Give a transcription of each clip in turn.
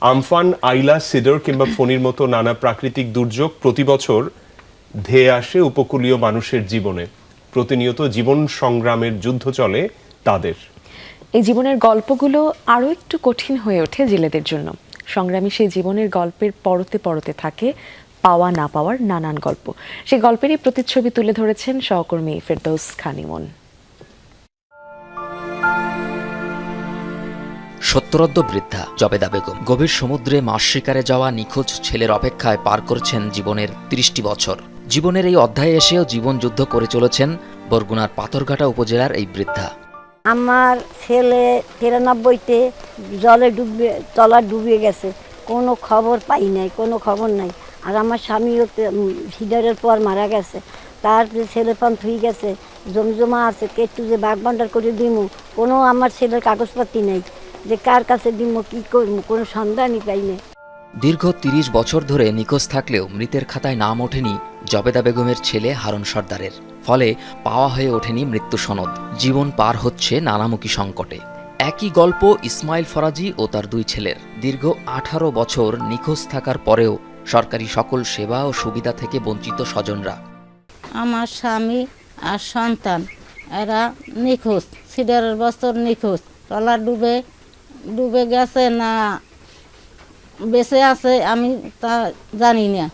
Amphan, আইলা, cedar কিংবা ফণির মতো নানা প্রাকৃতিক দুর্যোগ প্রতি বছর ধেয়ে আসে উপকূলীয় মানুষের জীবনে। প্রতিনিয়ত জীবন সংগ্রামের যুদ্ধ চলে তাদের। এই জীবনের গল্পগুলো আরও একটু কঠিন হয়ে ওঠে জেলেদের জন্য। সংগ্রামী সেই জীবনের গল্পের পরতে পরতে থাকে পাওয়া না পাওয়ার নানান গল্প। সেই গল্পেরই প্রতিচ্ছবি তুলে ধরেছেন সহকর্মী ফেরদৌস খানিমন। সত্তরদ্দ বৃদ্ধা, জবেদা বেগম। গভীর সমুদ্রে মাছ শিকারে যাওয়া নিখোঁজ ছেলের অপেক্ষায় পার করছেন জীবনের ত্রিশটি বছর। জীবনের এই অধ্যায়ে এসেও জীবন যুদ্ধ করে চলেছেন বরগুনার পাথরঘাটা উপজেলার এই বৃদ্ধা। আমার ছেলে তিরানব্বইতে জলে ডুবে তলা ডুবে গেছে। কোনো খবর পাই নাই, কোনো খবর নাই। আর আমার স্বামীও হিডারের পর মারা গেছে। তার যে ছেলে পান থুই গেছে জমজমা আছে, কেটু যে বাঘ ভান্ডার করে দিমু, কোনো আমার ছেলের কাগজপাতি নেই। যে কার কাছে দিমু কী করব কোনো সন্ধানই পাই নাই। দীর্ঘ তিরিশ বছর ধরে নিখোঁজ থাকলেও মৃতের খাতায় নাম ওঠেনি জবেদা বেগমের ছেলে হারুন সর্দারের। ফলে পাওয়া হয়ে ওঠেনি মৃত্যু সনদ। জীবন পার হচ্ছে নানামুখী সংকটে। একই গল্প ইসমাইল ফরাজি ও তার দুই ছেলের। দীর্ঘ আঠারো বছর নিখোঁজ থাকার পরেও সরকারি সকল সেবা ও সুবিধা থেকে বঞ্চিত স্বজনরা। আমার স্বামী আর সন্তান এরা নিখোঁজ। সিডারের বছর নিখোঁজ। টলা ডুবে ডুবে গেছে না বেঁচে আছে আমি তা জানি না।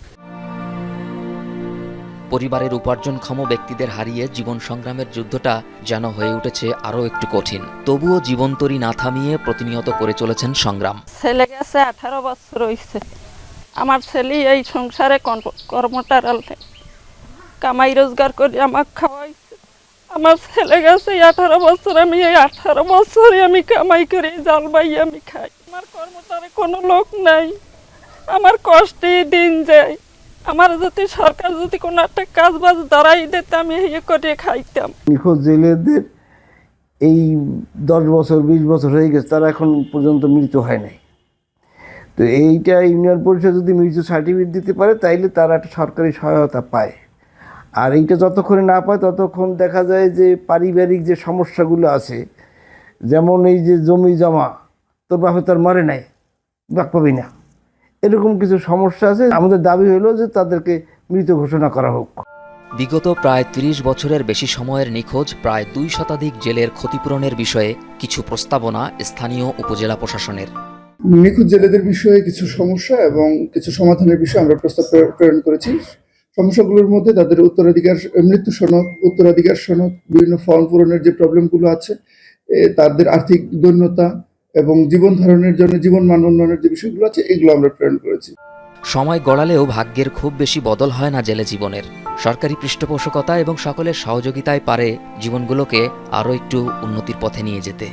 পরিবারের উপার্জনক্ষম ব্যক্তিদের হারিয়ে জীবন সংগ্রামের যুদ্ধটা যেন হয়ে উঠেছে আরও একটু কঠিন। তবুও জীবনতরী না থামিয়ে প্রতিনিয়ত করে চলেছেন সংগ্রাম। ছেলে গেছে আঠারো বছর হয়েছে আমার ছেলে এই সংসারে কর্মটার কামাই রোজগার করে আমাকে খাওয়াইছে। আমার ছেলে গেছে আঠারো বছর আমি, এই আঠারো বছরই আমি কামাই করে জাল বাই আমি খাই। আমার কর্মটারে কোনো লোক নাই। আমার কষ্টে দিন যায়। আমার যদি সরকার যদি কোনো একটা কাজ বাজ দাঁড়াই দিত, আমি ইয়ে করে খাইতাম। নিখোঁজ জেলেদের এই দশ বছর, বিশ বছর হয়ে গেছে, তারা এখন পর্যন্ত মৃত্যু হয় নাই। তো এইটা ইউনিয়ন পরিষদ যদি মৃত্যু সার্টিফিকেট দিতে পারে, তাইলে তারা একটা সরকারি সহায়তা পায়। আর এইটা যতক্ষণে না পায় ততক্ষণ দেখা যায় যে পারিবারিক যে সমস্যাগুলো আছে যেমন এই যে জমি জমা তোর বাপে তার মরে নাই বাক পাবি না। এরকম কিছু সমস্যা আছে। আমাদের দাবি হলো যে তাদেরকে মৃত ঘোষণা করা হোক। বিগত প্রায় ৩০ বছরের বেশি সময়ের নিখোঁজ প্রায় দুই শতাধিক জেলের ক্ষতিপূরণের বিষয়ে কিছু প্রস্তাবনা স্থানীয় উপজেলা প্রশাসনের। নিখোঁজ জেলেদের বিষয়ে কিছু সমস্যা এবং কিছু সমাধানের বিষয়ে আমরা প্রস্তাব প্রে- প্রেরণ করেছি। সমস্যাগুলোর মধ্যে তাদের উত্তরাধিকার, মৃত্যু সনদ, উত্তরাধিকার সনদ, বিভিন্ন ফর্ম পূরণের যে প্রবলেমগুলো আছে তাদের আর্থিক দৈন্যতা এবং জীবন ধারণের জন্য, জীবন মান উন্নয়নের যে বিষয়গুলো আছে, এগুলো আমরা প্রেরণ করেছি। সময় গড়ালেও ভাগ্যের খুব বেশি বদল হয় না জেলে জীবনের। সরকারি পৃষ্ঠপোষকতা এবং সকলের সহযোগিতায় পারে জীবনগুলোকে আরও একটু উন্নতির পথে নিয়ে যেতে।